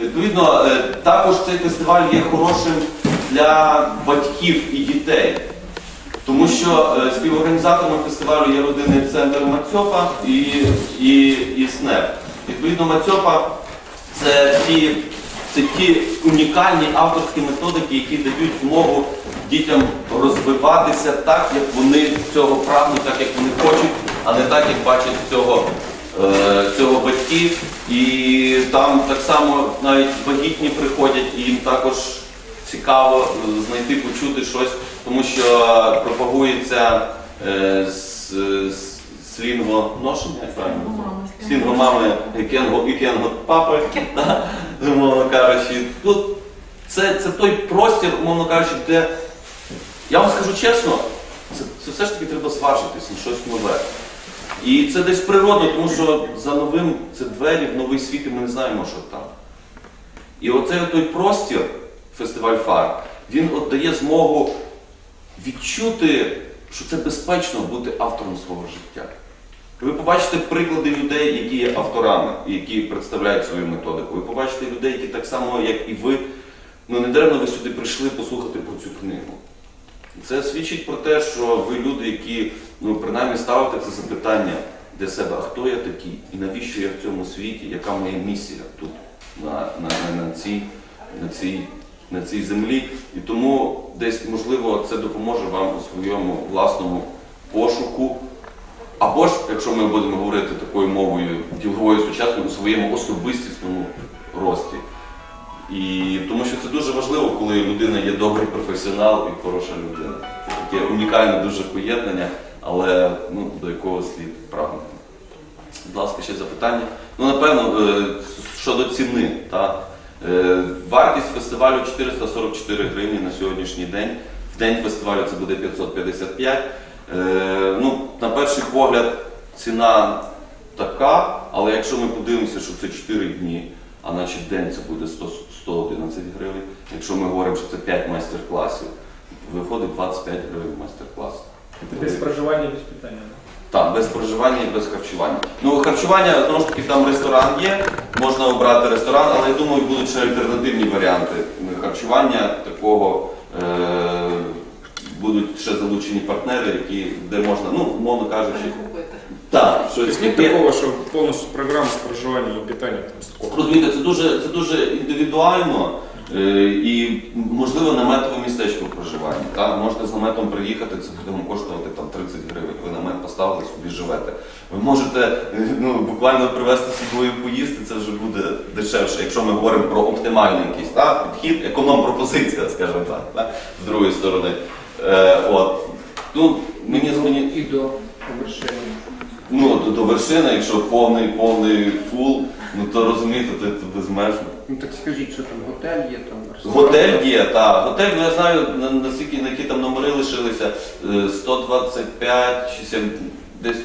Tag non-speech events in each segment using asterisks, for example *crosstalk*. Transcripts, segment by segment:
Відповідно, е, також цей фестиваль є хорошим для батьків і дітей. Тому що е, співорганізаторами фестивалю є родинний центр Мацьопа і, і, і СНЕП. Відповідно, Мацьопа це ті, це ті унікальні авторські методики, які дають змогу дітям розвиватися так, як вони цього прагнуть, так як вони хочуть, а не так, як бачать цього, цього батьки. І там так само навіть вагітні приходять, і їм також цікаво е, знайти, почути щось, тому що пропагується е, з, з, слінгоношення, як правильно? Слінго мами і кенго, і кенго папи, да, умовно кажучи. Тут це, це той простір, умовно кажучи, де я вам скажу чесно, це, це все ж таки треба зважитись на щось нове. І це десь природно, тому що за новим це двері в новий світ, і ми не знаємо, що там. І оцей той простір, фестиваль фар, він от дає змогу відчути, що це безпечно бути автором свого життя. Ви побачите приклади людей, які є авторами, які представляють свою методику. Ви побачите людей, які так само, як і ви, ну не даремно ви сюди прийшли послухати про цю книгу. Це свідчить про те, що ви люди, які ну, принаймні ставите це запитання для себе, а хто я такий? І навіщо я в цьому світі, яка моя місія тут, на, на, на, цій, на, цій, на цій землі. І тому десь, можливо, це допоможе вам у своєму власному пошуку. Або ж, якщо ми будемо говорити такою мовою діловою сучасною, у своєму особистісному рості. І тому що це дуже важливо, коли людина є добрий професіонал і хороша людина. Це таке унікальне дуже поєднання, але ну, до якого слід прагнути. Будь ласка, ще запитання. Ну, напевно, е, щодо ціни. Та, е, вартість фестивалю 444 гривні на сьогоднішній день. В день фестивалю це буде 555. Е, ну, на перший погляд, ціна така, але якщо ми подивимося, що це 4 дні, а значить день це буде 100, 111 гривень. Якщо ми говоримо, що це 5 майстер-класів, виходить 25 гривень майстер-клас. Без проживання, без питання. Так, без проживання і без харчування. Ну, харчування, знову ж таки, там ресторан є, можна обрати ресторан, але я думаю, будуть ще альтернативні варіанти харчування такого. Е- будуть ще залучені партнери, які, де можна, ну, умовно кажучи, так, щось Тобто таке. такого, що повністю програма з проживанням і питання там з такого. Розумієте, це дуже, це дуже індивідуально е, і можливо наметове містечко проживання. Так? Можете з наметом приїхати, це буде вам коштувати там 30 гривень. Ви намет поставили, собі живете. Ви можете е, ну, буквально привезти з собою поїсти, це вже буде дешевше, якщо ми говоримо про оптимальний якийсь так? підхід, економ-пропозиція, скажімо так, так? з другої сторони. Е, от. Ну, мені, мені, І до вершини. Ну, до, до вершини, якщо повний, повний фул, ну то розумієте, це, це безмежно. Ну так скажіть, що там готель є, там ресторан. Готель є, так. Готель, ну я знаю, на, наскільки, на які там номери лишилися, е, 125 чи 7, десь,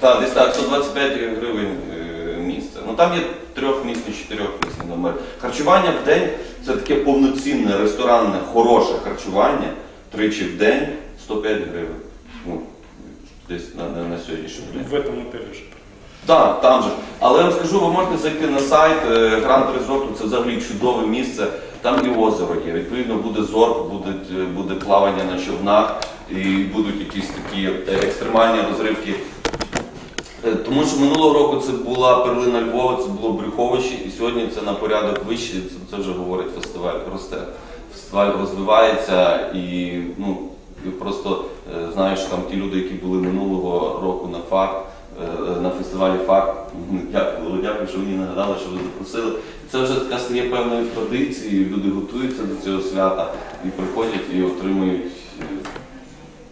так, десь так, 125 гривень е, місце. Ну там є трьохмісні, чотирьохмісні номери. Харчування в день це таке повноцінне, ресторанне, хороше харчування, тричі в день 105 гривень. Ну, десь на, на, на сьогоднішній день. В этом отеле же. Так, там же. Але я вам скажу, ви можете зайти на сайт е, Гранд Резорту, це взагалі чудове місце. Там і озеро є. Відповідно, буде зорг, буде, е, буде плавання на човнах і будуть якісь такі е, екстремальні розривки. Е, Тому що минулого року це була перлина Львова, це було Брюховище, і сьогодні це на порядок вище, це, це вже говорить фестиваль росте. Фестиваль розвивається і ну, просто е, знаєш, там ті люди, які були минулого року на ФАР, е, на фестивалі ФАР, дякую, дякую, що мені нагадали, що ви запросили. Це вже така стає певною традицією, люди готуються до цього свята і приходять і отримують е,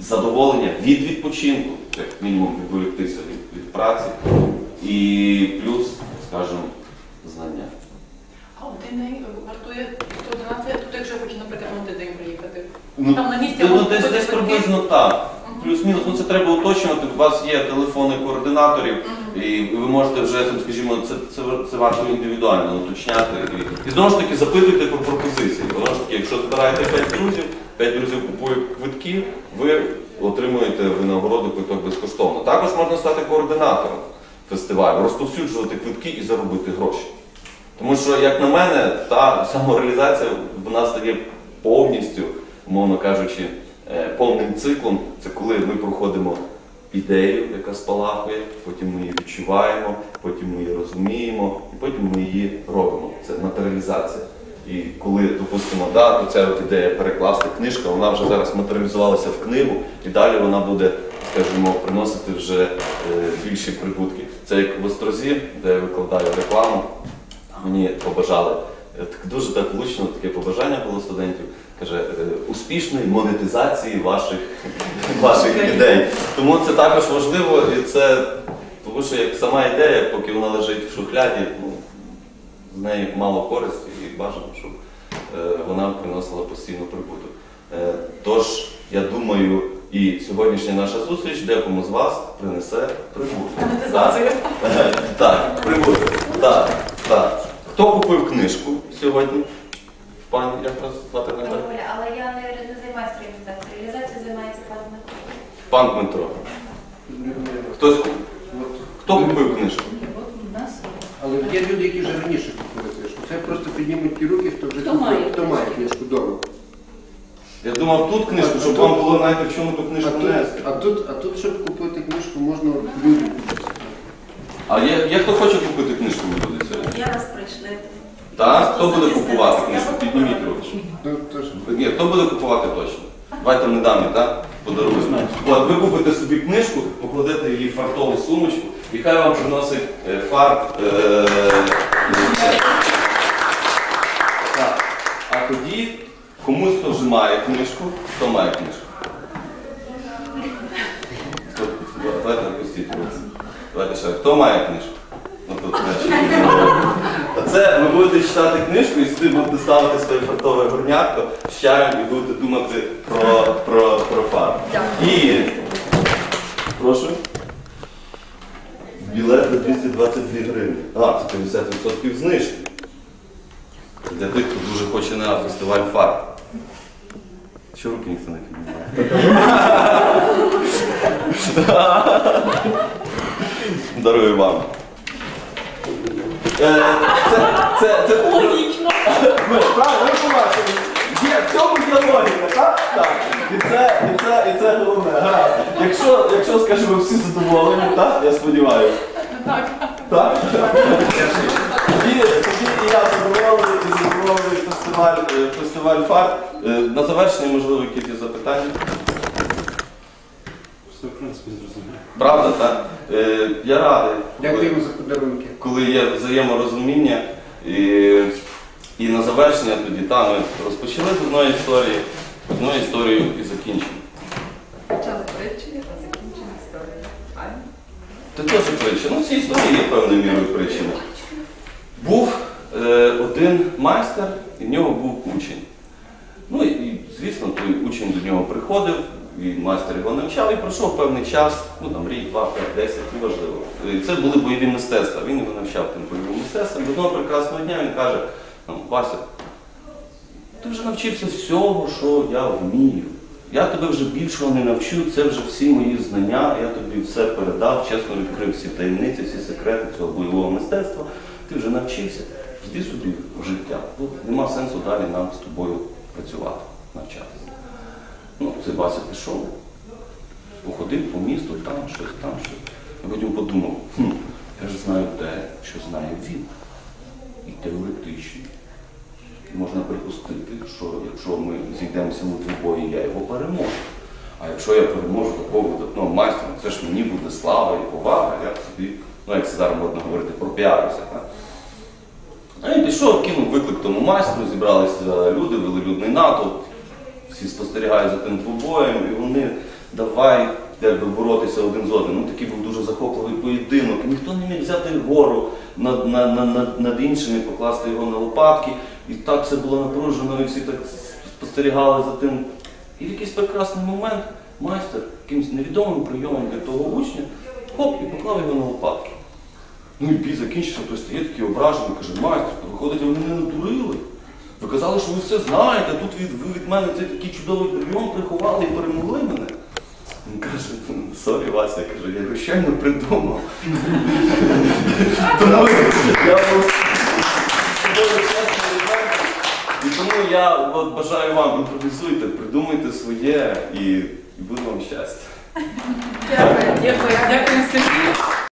задоволення від відпочинку, як мінімум відволіктися від, від праці, і плюс, скажімо, знання. А один день вартує 111, тобто якщо я хочу, наприклад, на один день приїхати. Ну, Там на місці ну, можна десь, купити десь квитки? приблизно так. Плюс-мінус, ну це треба уточнювати. У вас є телефони координаторів, і ви можете вже, там, скажімо, це, це, це варто індивідуально уточняти. І, знову ж таки запитуйте про пропозиції. Знову ж таки, якщо збираєте 5 друзів, 5 друзів купують квитки, ви отримуєте винагороду квиток безкоштовно. Також можна стати координатором фестивалю, розповсюджувати квитки і заробити гроші. Тому що, як на мене, та самореалізація вона стає повністю, умовно кажучи, повним циклом. Це коли ми проходимо ідею, яка спалахує, потім ми її відчуваємо, потім ми її розуміємо, і потім ми її робимо. Це матеріалізація. І коли, допустимо, да, то ця от ідея перекласти книжка, вона вже зараз матеріалізувалася в книгу, і далі вона буде, скажімо, приносити вже е, більші прибутки. Це як в Острозі, де я викладаю рекламу, мені побажали. е, Дуже так влучно таке побажання було студентів. Каже, е, успішної монетизації ваших, *laughs* ваших ідей. Тому це також важливо, і це тому що як сама ідея, поки вона лежить в шухляді, ну, з неї мало користі і бажано, щоб е, вона приносила постійну прибуток. Е, Тож, я думаю, і сьогоднішня наша зустріч декому з вас принесе прибуток. Так, *laughs* так, прибуток. Так, так. Хто купив книжку сьогодні? Пані, як вас звати не так? Але я не, не займаюся реалізацією. Реалізацією займається пан Дмитро. Пан Дмитро. Хтось хто купив книжку? Але є люди, які вже раніше купили книжку. Це просто піднімуть ті руки, хто вже Хто купив, має? хто має книжку вдома. Я думав тут книжку, щоб вам було навіть в чому ту А книжку тут, нести. а, тут, а тут, щоб купити книжку, можна людям. А є, є хто хоче купити книжку люди сьогодні? Я вас прийшли. Так? Хто буде купувати книжку? Підніміть руки. Ну, Ні, хто буде купувати точно? Давайте не дамі, так? Подаруємо. От ви купите собі книжку, покладете її в фартову сумочку, і хай вам приносить е, фарт. Е, так. А тоді комусь, хто вже має книжку, хто має книжку? Хто? Давайте напустіть руки. Давайте ще. Хто має книжку? Ну, тут, значить, а це ви будете читати книжку і сюди будете ставити своє фартове горнятко з чаєм і будете думати про, про, про фарб. І прошу. Білет за 222 гривні. А, це 50% знижки. Для тих, хто дуже хоче на фестиваль фарб. Що руки ніхто не піднімає? *laughs* Дарую вам. Е, Це, це, Логічно. ви правильно, ви побачили. Є, в цьому є логіка, так? Так. І це, і це, і це головне. Гаразд. Якщо, якщо, скажімо, всі задоволені, так? Я сподіваюся. Так. Так? Тоді, тоді і я задоволений, і задоволений фестиваль, е, фестиваль фар. Е, На завершення, можливо, якісь запитання. Все, в принципе, зрозуміло. Правда, так? Е, Я радий. коли- Дякуємо за подарунки. коли є взаєморозуміння. І, і на завершення тоді там ми розпочали з одної історії, одною історією і закінчимо. Почали притчі, а закінчили історію. Правильно? Це теж притча. Ну, ці історії є певною мірою притчами. Був е, один майстер, і в нього був учень. Ну і, звісно, той учень до нього приходив, і майстер його навчав, і пройшов певний час, ну там рік, два, п'ять, десять, неважливо. І це були бойові мистецтва. Він його навчав тим бойовим мистецтвам. Одного прекрасного дня він каже, Вася, ти вже навчився всього, що я вмію. Я тебе вже більшого не навчу, це вже всі мої знання, я тобі все передав, чесно відкрив всі таємниці, всі секрети цього бойового мистецтва. Ти вже навчився, йди собі в життя. Нема сенсу далі нам з тобою працювати, навчатися. Ну, це Вася пішов, походив по місту, там щось, там щось. А потім подумав, хм, я ж знаю те, що знає він. І теоретично. Можна припустити, що якщо ми зійдемося у двобої, я його переможу. А якщо я переможу такого видатного майстра, це ж мені буде слава і повага, я собі, ну як це зараз можна говорити, пропіарився. А він пішов, кинув виклик тому майстру, зібралися люди, вели людний натовп, всі спостерігають за тим двобоєм, і вони давай якби, боротися один з одним. Ну такий був дуже захопливий поєдинок. Ніхто не міг взяти гору над, над, над, над, іншими, покласти його на лопатки. І так все було напружено, і всі так спостерігали за тим. І в якийсь прекрасний момент майстер якимось невідомим прийомом для того учня, хоп, і поклав його на лопатки. Ну і бій закінчився, той стає такий ображений, каже, майстер, виходить, ви мене надурили. Ви казали, що ви все знаєте, тут від, ви від мене цей такий чудовий прийом приховали і перемогли мене. Він каже, сорі, Вася, каже, я його щойно придумав. *laughs* Тому я був тому я от, бажаю вам імпровізуйте, придумайте своє і, і буде вам щастя. Дякую, дякую, дякую Сергію.